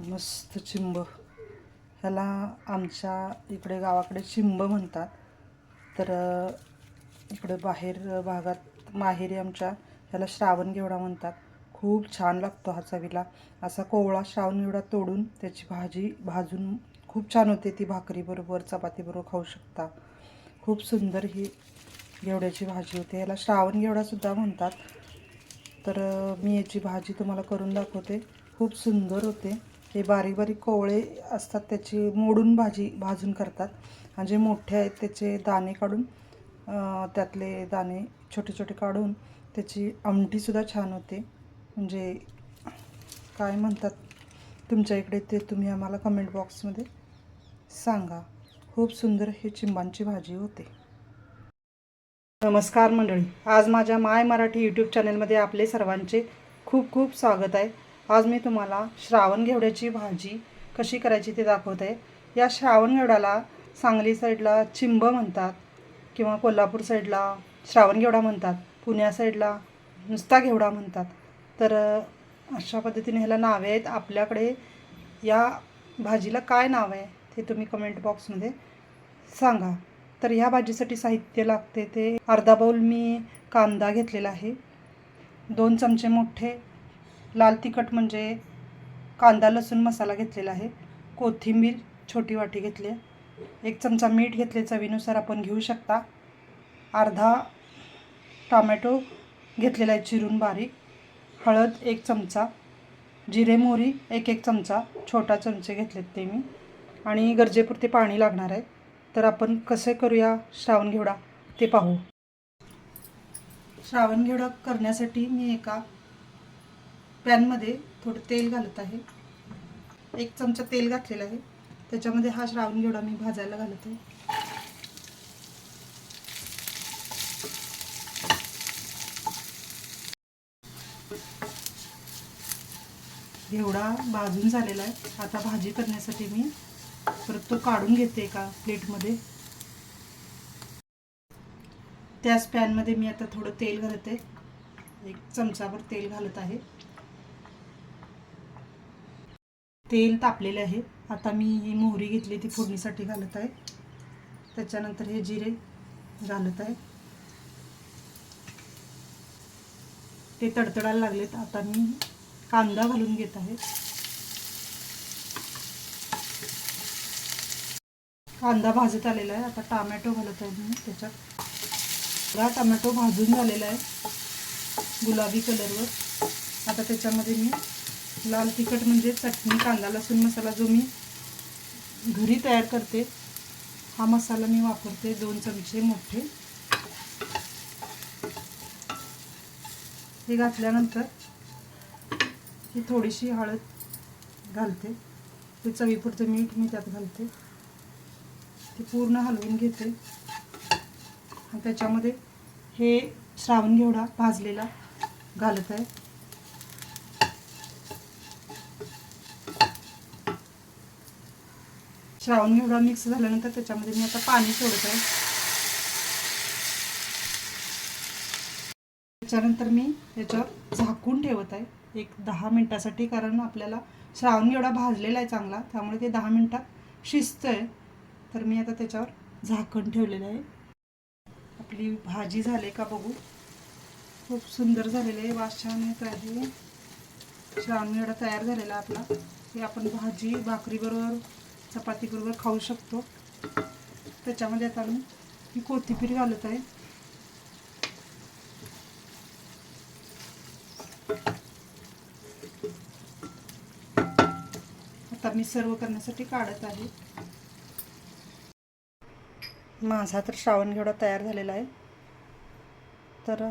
मस्त चिंब. ह्याला आमच्या इकडे गावाकडे चिंब म्हणतात. तर इकडे बाहेर भागात माहेरी आमच्या ह्याला श्रावण घेवडा म्हणतात. खूप छान लागतो हा चवीला. असा कोवळा श्रावण घेवडा तोडून त्याची भाजी भाजून खूप छान होते ती भाकरीबरोबर चपातीबरोबर खाऊ शकता. खूप सुंदर ही घेवड्याची भाजी होते. याला श्रावण घेवडासुद्धा म्हणतात. तर मी याची भाजी तुम्हाला करून दाखवते. खूप सुंदर होते. हे बारीक बारीक कोवळे असतात त्याची मोडून भाजी भाजून करतात. आणि जे मोठे आहेत त्याचे दाणे काढून त्यातले दाणे छोटे छोटे काढून त्याची आमटीसुद्धा छान होते. म्हणजे काय म्हणतात तुमच्या इकडे ते तुम्ही आम्हाला कमेंट बॉक्समध्ये सांगा. खूप सुंदर हे चिंबांची भाजी होते. नमस्कार मंडळी. आज माझ्या माय मराठी यूट्यूब चॅनलमध्ये आपले सर्वांचे खूप खूप स्वागत आहे. आज मी तुम्हाला श्रावण घेवड्याची भाजी कशी करायची ते दाखवते. या श्रावण घेवड्याला सांगली साईडला चिंब म्हणतात किंवा कोल्हापूर साईडला श्रावण घेवडा म्हणतात पुण्या साईडला नुसता घेवडा म्हणतात. तर अशा पद्धतीने ह्याला नावे आहेत. आपल्याकडे या भाजीला काय नाव आहे ते तुम्ही कमेंट बॉक्समध्ये सांगा. तर ह्या भाजीसाठी साहित्य लागते ते अर्धा बाऊल मी कांदा घेतलेला आहे. दोन चमचे मोठे लाल तिखट म्हणजे कांदा लसूण मसाला घेतलेला आहे. कोथिंबीर छोटी वाटी घेतली आहे. एक चमचा मीठ घेतले चवीनुसार आपण घेऊ शकता. अर्धा टॉमॅटो घेतलेला आहे चिरून बारीक. हळद एक चमचा. जिरे मोहरी एक एक चमचा. छोटा चमचे घेतलेत ते मी. आणि गरजेपुरते पाणी लागणार आहे. तर आपण कसे करूया श्रावण घेवडा ते पाहू. श्रावण घेवडा करण्यासाठी मी एका पॅनमध्ये थोडं तेल घालत आहे. एक चमचा तेल घातलेला आहे. त्याच्यामध्ये हा श्रावण घेवडा मी भाजायला घालत आहे. घेवडा भाजून झालेला आहे. आता भाजी करण्यासाठी मी परत तो काढून घेते एका प्लेटमध्ये. त्याच पॅनमध्ये मी आता थोडं तेल घालते एक चमचाभर तेल घालत आहे. तेल तापलेले आहे. आता मी ही मोहरी घेतली ती फोडणीसाठी घालत आहे. त्याच्यानंतर हे जिरे घालत आहे. ते तडतडायला लागलेत. आता मी कांदा घालून घेत आहे. कांदा भाजत आलेला आहे. आता टोमॅटो घालत आहे मी त्याच्यात. हा टोमॅटो भाजून झालेला आहे. गुलाबी कलरवर आता त्याच्यामध्ये मी लाल तिखट म्हणजे चटणी कांदा लसूण मसाला जो मी घरी तयार करते हा मसाला मी वापरते दोन चमचे मोठे. हे घातल्यानंतर ही थोडीशी हळद घालते. ते चवीपुरतं मीठ मी त्यात घालते. ते पूर्ण हलवून घेते. आणि त्याच्यामध्ये हे श्रावण घेवडा भाजलेला घालत आहे. श्रावण घेवडा मिक्स झाल्यानंतर त्याच्यामध्ये मी आता पाणी सोडत आहे त्याच्यानंतर मी त्याच्यावर झाकून ठेवत आहे एक दहा मिनटासाठी कारण आपल्याला श्रावण एवढा भाजलेला आहे चांगला त्यामुळे ते दहा मिनटात शिजतं आहे तर मी आता त्याच्यावर झाकण ठेवलेलं आहे. आपली भाजी झाली का बघू. खूप सुंदर झालेली आहे वास छान येत आहे. श्रावण एवढा तयार झालेला आपला. हे आपण भाजी भाकरीबरोबर चपातीबरोबर खाऊ शकतो. त्याच्यामध्ये आता मी ही कोथिंबीर घालत आहे. आता मी सर्व करण्यासाठी काढत आहे. माझा तर श्रावण घेवडा तयार झालेला आहे. तर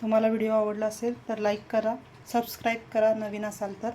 तुम्हाला व्हिडिओ आवडला असेल तर लाईक करा सबस्क्राईब करा नवीन असाल तर.